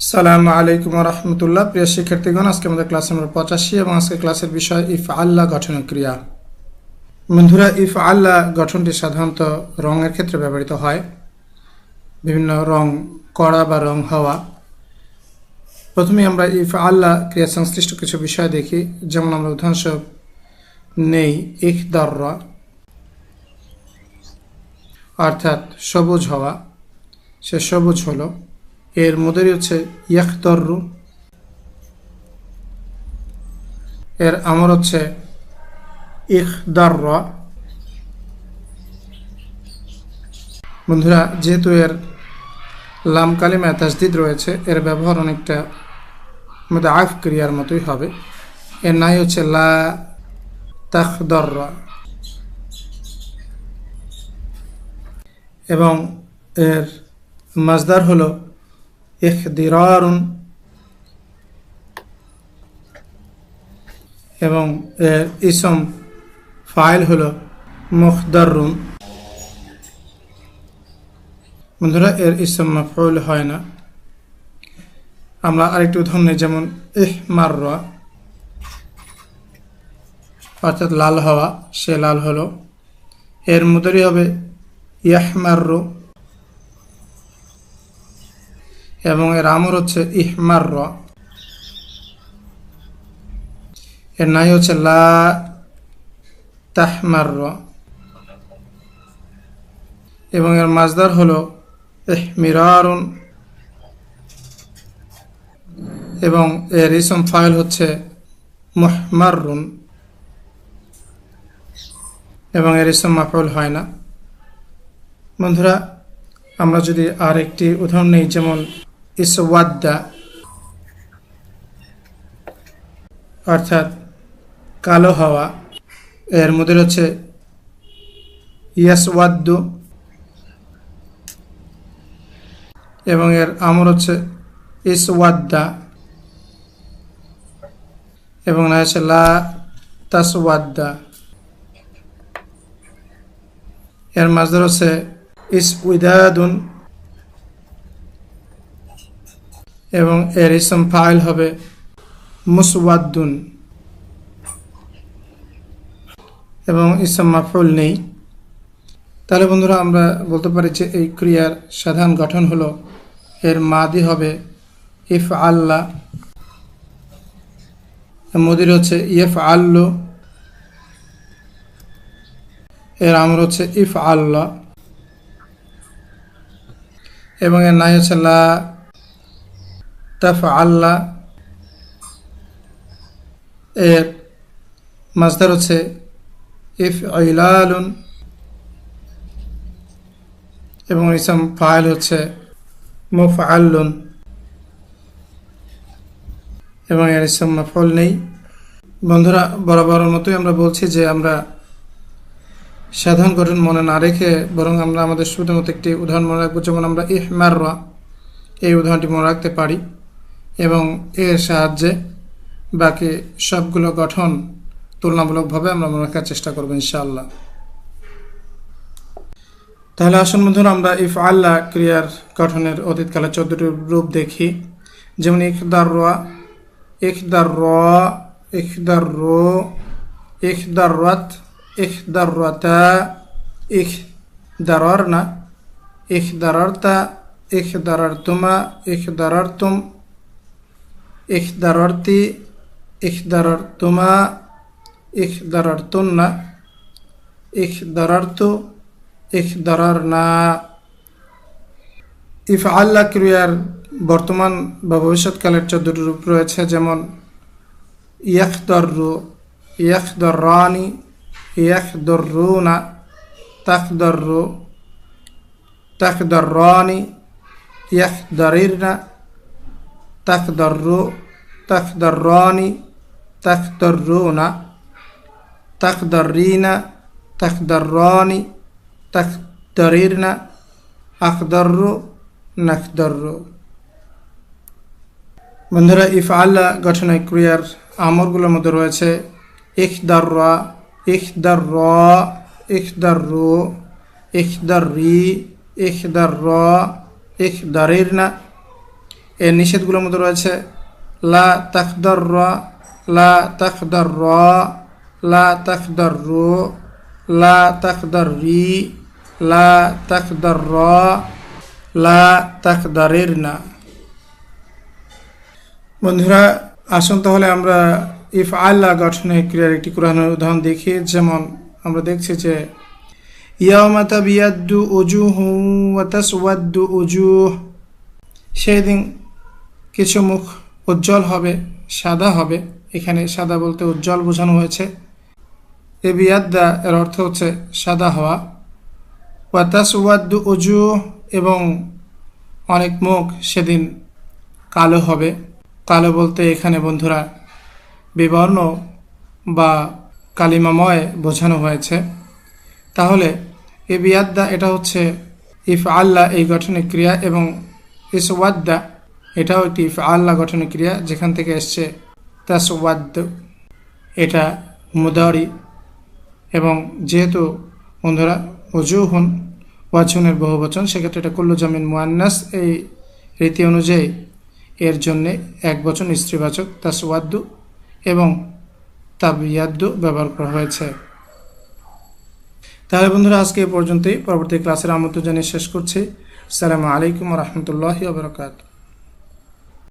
সালামু আলাইকুম রহমতুল্লাহ। প্রিয় শিক্ষার্থীগণ, আজকে আমাদের ক্লাস নম্বর পঁচাশি এবং আজকে ক্লাসের বিষয় ইফ আল্লাহ গঠনের ক্রিয়া। বন্ধুরা ইফ আল্লাহ গঠনটি সাধারণত রঙের ক্ষেত্রে ব্যবহৃত হয়। বিভিন্ন রং করা বা রং হওয়া। প্রথমে আমরা ইফ আল্লাহ ক্রিয়া সংশ্লিষ্ট কিছু বিষয় দেখি। যেমন আমরা উদাহরণস্বরূপ, নেই, ইখ, দর্রা। অর্থাৎ সবুজ হওয়া। সে সবুজ হলো। এর মধ্যে হচ্ছে ইয়াখতরু। এর আমর হচ্ছে ইখদার বন্ধুরা, যেহেতু এর লাম কালিমা তাজদিদ রয়েছে, এর ব্যবহার অনেকটা মধ্যে আফ ক্রিয়ার মতোই হবে। এর নাই হচ্ছে লা তাখদর এবং এর মাজদার হলো ইখদিরারুন এবং এর ইসম ফাইল হলো মুখদারুন বন্ধুরা, এর ইসম মাফউল হয় না। আমরা আরেকটি উদাহরণ নিই, যেমন ইহ মাররা, অর্থাৎ লাল হওয়া, সে লাল হলো। এর মুদরি হবে ইয়াহমাররু এবং এর আমর হচ্ছে ইহমার র এর নাই হচ্ছে লা র এবং এর মাজদার হলো ইহমিরারুন। এবং এর ইসম ফাইল হচ্ছে মুহমারুন এবং এর ইসম মাফুল হয় না। বন্ধুরা, আমরা যদি আর একটি উদাহরণ নেই, যেমন ইসওয়াদ্দা অর্থাৎ কালো হওয়া। এর মধ্যে হচ্ছে ইয়াসওয়াদ্দু এবং এর আমর হচ্ছে ইসওয়াদ্দা এবং না হচ্ছে লা তাসওয়াদ্দা এর মাঝে হচ্ছে ইস উইদাদুন। এবং এর ইসম ফাইল হবে মুসওয়াদ্দুন। এবং ইসম মাফুল নেই। তাহলে বন্ধুরা, আমরা বলতে পারি যে এই ক্রিয়ার সাধারণ গঠন হলো, এর মাদি হবে ইফ আল্লাহ মদির হচ্ছে ইফ আল্লু এর আমর হচ্ছে ইফ আল্লাহ এবং এর নাই হচ্ছে লা তাফ আল্লাহ এর মাজদার হচ্ছে ইফ ইলালুন এবং ইসম ফাইল হচ্ছে মুফ আল্লুন এবং এর ইসম ফল নেই। বন্ধুরা, বরাবর মতোই আমরা বলছি যে আমরা সাধারণ গঠন মনে না রেখে বরং আমরা আমাদের শুধুমাত্র একটি উদাহরণ মনে রাখব, যেমন আমরা ইহমাররা এই উদাহরণটি মনে রাখতে পারি। এবং এর সাহায্যে বাকি সবগুলো গঠন তুলনামূলকভাবে আমরা মনে রাখার চেষ্টা করব, ইনশাআল্লাহ। তাহলে আসুন বন্ধুরা, আমরা ইফ আল্লাহ ক্রিয়ার গঠনের অতীতকালে চোদ্দটি রূপ দেখি। যেমন ইখদার রা ইখদার র ইখদার রো ইখদার রাত ইখদারতা ইখদারনা ইখদারতা ইখদারতুমা ইখদারতুম ইখদারর্তি, ইখদারর্তুমা, ইখদারর্তুন্না, ইখদারর্তু ইখদারনা ইফ আল্লা ক্রিয়ার বর্তমান বা ভবিষ্যৎকালের চোদ্দটি রূপ রয়েছে যেমন ইয়াখদর্রু, ইয়াখদর্রানি, ইয়াখদর্রুনা তাকদর্রু তাকদর্রানি ইয়াখদরিরনা। تخضر تخضران تخضرون تخضرين تخضران تخضررن أخضر نخضر বন্ধুরা ইফ আল্লাহ গঠনের ক্রিয়ার আমরগুলোর মধ্যে রয়েছে ইখদাররা ইখদার র ইখদার রো ইখদার রি ইখদার র ইখদারির না এর নিষেধগুলোর মধ্যে রয়েছে, লা তাকদর র লা তাকদর র লা তাকদর রু লা তাকদর রি লা তাকদর র লা তাকদারের না বন্ধুরা, আসুন তাহলে আমরা ইফ আল্লাহ গঠনের ক্রিয়ার একটি কোরআনের উদাহরণ দেখি। যেমন আমরা দেখছি যে ইয়ামা তাবিয়াদ্দু উজুহু ওয়া তাসওয়াদ্দু উজুহ। সেই দিন কিছু মুখ উজ্জ্বল হবে, সাদা হবে। এখানে সাদা বলতে উজ্জ্বল বোঝানো হয়েছে। এ বিয়াদ্দা এর অর্থ হচ্ছে সাদা হওয়া। ওয়া তাসওয়াদ্দু উজুহ এবং অনেক মুখ সেদিন কালো হবে। কালো বলতে এখানে বন্ধুরা বিবর্ণ বা কালিমাময় বোঝানো হয়েছে। তাহলে এ বিয়াদ্দা এটা হচ্ছে ইফ আল্লাহ এই গঠনের ক্রিয়া এবং ইসওয়াদ্দা এটাও একটি ইফ আল্লাহ গঠনের ক্রিয়া, যেখান থেকে এসছে তাসওয়াদ্দ এটা মুদারি এবং যেহেতু বন্ধুরা অজুহুন ওয়াজুনের বহু বচন, সেক্ষেত্রে এটা কুল্লু জামিন মুয়ান্নাস এই রীতি অনুযায়ী এর জন্যে এক বচন স্ত্রীবাচক তাসওয়াদ্দু এবং তাবিয়াদ্দু ব্যবহার করা হয়েছে। তাহলে বন্ধুরা, আজকে এ পর্যন্তই। পরবর্তী ক্লাসের আমন্ত্রণ জানিয়ে শেষ করছি। আসসালামু আলাইকুম রহমতুল্লাহি ওবরাকাতু